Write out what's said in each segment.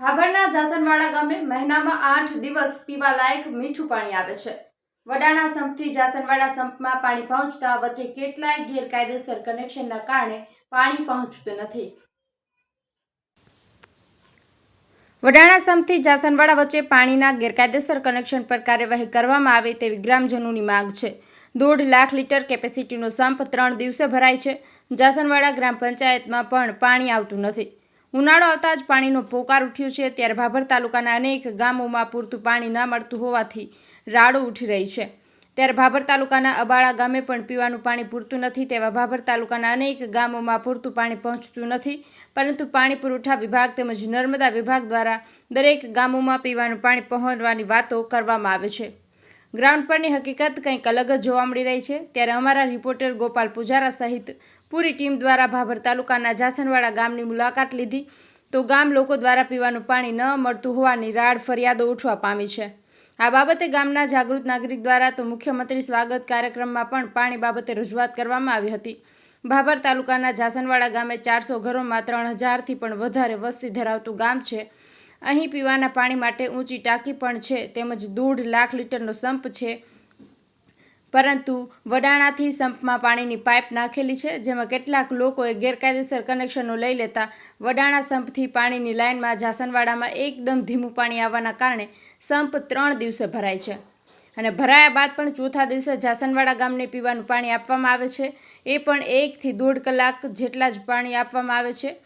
ભાભરના જાસનવાડા ગામે મહિનામાં આઠ દિવસ પીવા લાયક મીઠું પાણી આવે છે. વડાણા સંપથી જાસનવાડા સંપમાં પાણી પહોંચતા વચ્ચે કેટલાય ગેરકાયદેસર કનેક્શનના કારણે પાણી પહોંચતું નથી. વડાણા સંપથી જાસનવાડા વચ્ચે પાણીના ગેરકાયદેસર કનેક્શન પર કાર્યવાહી કરવામાં આવે તેવી ગ્રામજનોની માંગ છે. દોઢ લાખ લીટર કેપેસિટીનો સંપ ત્રણ દિવસે ભરાય છે. જાસનવાડા ગ્રામ પંચાયતમાં પણ પાણી આવતું નથી. ઉનાળો આવતા જ પાણીનો પોકાર ઉઠ્યો છે. ત્યારે ભાભર તાલુકાના અનેક ગામોમાં પૂરતું પાણી ન મળતું હોવાથી રાડો ઉઠી રહી છે. ત્યારે ભાભર તાલુકાના અબાળા ગામે પણ પીવાનું પાણી પૂરતું નથી તેવા ભાભર તાલુકાના અનેક ગામોમાં પૂરતું પાણી પહોંચતું નથી. પરંતુ પાણી પુરવઠા વિભાગ તેમજ નર્મદા વિભાગ દ્વારા દરેક ગામોમાં પીવાનું પાણી પહોંચવાની વાતો કરવામાં આવે છે. ગ્રાઉન્ડ પરની હકીકત કંઈક અલગ જ જોવા મળી રહી છે. ત્યારે અમારા રિપોર્ટર ગોપાલ પૂજારા સહિત પૂરી ટીમ દ્વારા ભાભર તાલુકાના જાસનવાડા ગામની મુલાકાત લીધી. તો ગામ લોકો દ્વારા પીવાનું પાણી ન મળતું હોવાની રાડ ફરિયાદો ઉઠવા પામી છે. આ બાબતે ગામના જાગૃત નાગરિક દ્વારા તો મુખ્યમંત્રી સ્વાગત કાર્યક્રમમાં પણ પાણી બાબતે રજૂઆત કરવામાં આવી હતી. ભાભર તાલુકાના જાસનવાડા ગામે ચારસો ઘરોમાં ત્રણ હજારથી પણ વધારે વસ્તી ધરાવતું ગામ છે. અહીં પીવાના પાણી માટે ઊંચી ટાંકી પણ છે, તેમજ દોઢ લાખ લીટરનો સંપ છે. પરંતુ વડાણાથી સંપમાં પાણીની પાઇપ નાખેલી છે, જેમાં કેટલાક લોકોએ ગેરકાયદેસર કનેક્શનો લઈ લેતા વડાણા સંપથી પાણીની લાઇનમાં જાસનવાડામાં એકદમ ધીમું પાણી આવવાના કારણે સંપ ત્રણ દિવસે ભરાય છે. અને ભરાયા બાદ પણ ચોથા દિવસે જાસનવાડા ગામને પીવાનું પાણી આપવામાં આવે છે. એ પણ એકથી દોઢ કલાક જેટલા જ પાણી આપવામાં આવે છે.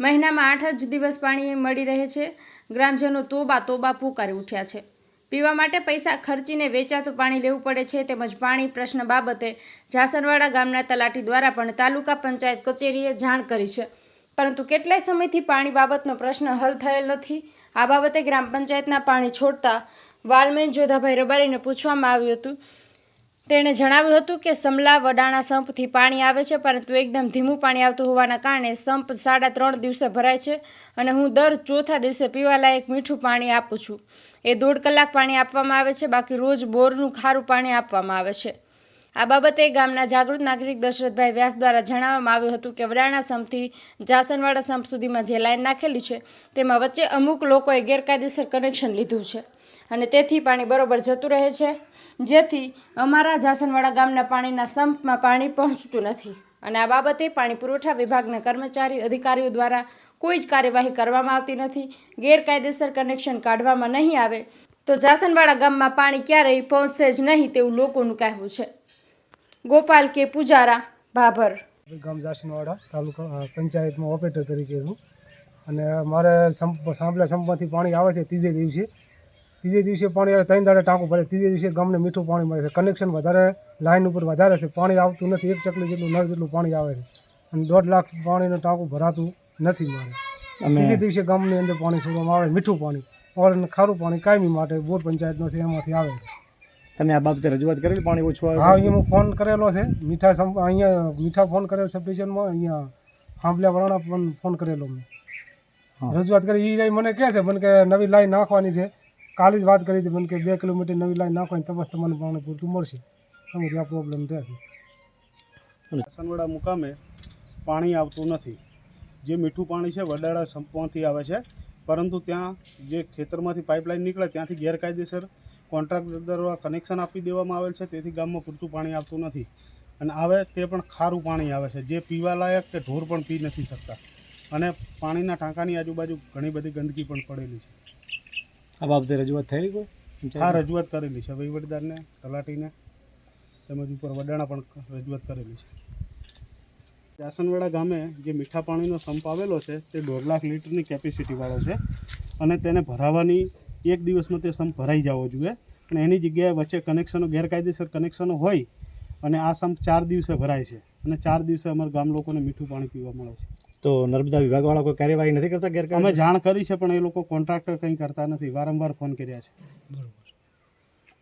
મહિનામાં આઠ જ દિવસ પાણી મળી રહે છે. ગ્રામજનો તોબા તોબા પુકારી ઉઠ્યા છે. પીવા માટે પૈસા ખર્ચીને વેચાતું પાણી લેવું પડે છે તેમજ પાણી પ્રશ્ન બાબતે જાસરવાડા ગામના તલાટી દ્વારા પણ તાલુકા પંચાયત કચેરીએ જાણ કરી છે. પરંતુ કેટલાય સમયથી પાણી બાબતનો પ્રશ્ન હલ થયેલ નથી. આ બાબતે ગ્રામ પંચાયતના પાણી છોડતા વાલમેન જોધાભાઈ રબારીને પૂછવામાં આવ્યું હતું તેણે જણાવ્યું હતું કે સમલા વડાણા સંપથી પાણી આવે છે, પરંતુ એકદમ ધીમું પાણી આવતું હોવાના કારણે સંપ સાડા ત્રણ દિવસે ભરાય છે અને હું દર ચોથા દિવસે પીવાલાયક મીઠું પાણી આપું છું. એ દોઢ કલાક પાણી આપવામાં આવે છે, બાકી રોજ બોરનું ખારું પાણી આપવામાં આવે છે. આ બાબતે ગામના જાગૃત નાગરિક દશરથભાઈ વ્યાસ દ્વારા જણાવવામાં આવ્યું હતું કે વડાણા સંપથી જાસનવાડા સંપ સુધીમાં જે લાઇન નાખેલી છે, તેમાં વચ્ચે અમુક લોકોએ ગેરકાયદેસર કનેક્શન લીધું છે. અને તેથી પાણી બરોબર જતું રહે છે. જેથી અમારા જાસનવાડા ગામના પાણીના સંપમાં પાણી પહોંચતું નથી. અને આ બાબતે પાણી પુરવઠા વિભાગના કર્મચારી અધિકારીઓ દ્વારા કોઈ જ કાર્યવાહી કરવામાં આવતી નથી. ગેરકાયદેસર કનેક્શન કાઢવામાં નહીં આવે તો જાસનવાડા ગામમાં પાણી ક્યારેય પહોંચશે જ નહીં તેવું લોકોનું કહેવું છે. ગોપાલ કે પૂજારા, ભાભર. ગામ જાસનવાડા તાલુકા પંચાયતમાં ઓપરેટર તરીકે છું. અને મારે સાંભળા સંપમાંથી પાણી આવે છે ત્રીજે દિવસે. ત્રીજે દિવસે પાણી આવે ત્રણ દાડે ટાંકું ભરે ત્રીજે દિવસે ગામને મીઠું પાણી મળે છે. કનેક્શન વધારે લાઇન ઉપર વધારે છે. પાણી આવતું નથી એક ચકલી જેટલું નળ જેટલું પાણી આવે છે. અને દોઢ લાખ પાણીનું ટાંકું ભરાતું નથી મારે. ત્રીજે દિવસે ગામની અંદર પાણી છોડવામાં આવે મીઠું પાણી. ઓર ખારું પાણી કાયમી માટે બોર પંચાયતનો છે એમાંથી આવે છે. તમે આ બાબતે રજૂઆત કરેલી પાણી ઓછું આવે? હા અહીંયા હું ફોન કરેલો છે. મીઠા અહીંયા મીઠા ફોન કરેલો સબ ડિવિઝનમાં અહીંયા સાંભળ્યા વાળાના પણ ફોન કરેલો મેં. રજૂઆત કરી એ મને કહે છે મને કે નવી લાઈન નાખવાની છે. કાલે જ વાત કરી હતી મને કે બે કિલોમીટર નવી લાઈન નાખવાની તપાસ તમને પાણી પૂરતું મળશે. તમે ત્યાં પ્રોબ્લેમ રહેશે સનવડા મુકામે પાણી આવતું નથી. જે મીઠું પાણી છે વડાળા સંપમાંથી આવે છે. પરંતુ ત્યાં જે ખેતરમાંથી પાઇપલાઇન નીકળે ત્યાંથી ગેરકાયદેસર કોન્ટ્રાક્ટર દ્વારા કનેક્શન આપી દેવામાં આવેલ છે. તેથી ગામમાં પૂરતું પાણી આવતું નથી. અને આવે તે પણ ખારું પાણી આવે છે. જે પીવાલાયક કે ઢોર પણ પી નથી શકતા. અને પાણીના ટાંકાની આજુબાજુ ઘણી બધી ગંદકી પણ પડેલી છે. આ બાબતે રજૂઆત થયેલી કોઈ? હા, રજૂઆત કરેલી છે. વહીવટદારને, તલાટીને, તેમજ ઉપર વડાણા પણ રજૂઆત કરેલી છે. જાસનવાડા ગામે જે મીઠા પાણીનો સંપ આવેલો છે, તે દોઢ લાખ લીટરની કેપેસિટીવાળો છે અને તેને ભરાવાની એક દિવસમાં તે સંપ ભરાઈ જવો જોઈએ અને એની જગ્યાએ વચ્ચે કનેક્શનો ગેરકાયદેસર કનેક્શનો હોય અને આ સંપ ચાર દિવસે ભરાય છે અને ચાર દિવસે અમારા ગામ લોકોને મીઠું પાણી પીવા મળે છે. તો નર્મદા વિભાગવાળા કોઈ કાર્યવાહી નથી કરતા અમે જાણ કરી છે પણ એ લોકો કોન્ટ્રાક્ટર કંઈ કરતા નથી વારંવાર ફોન કર્યા છે. બરોબર.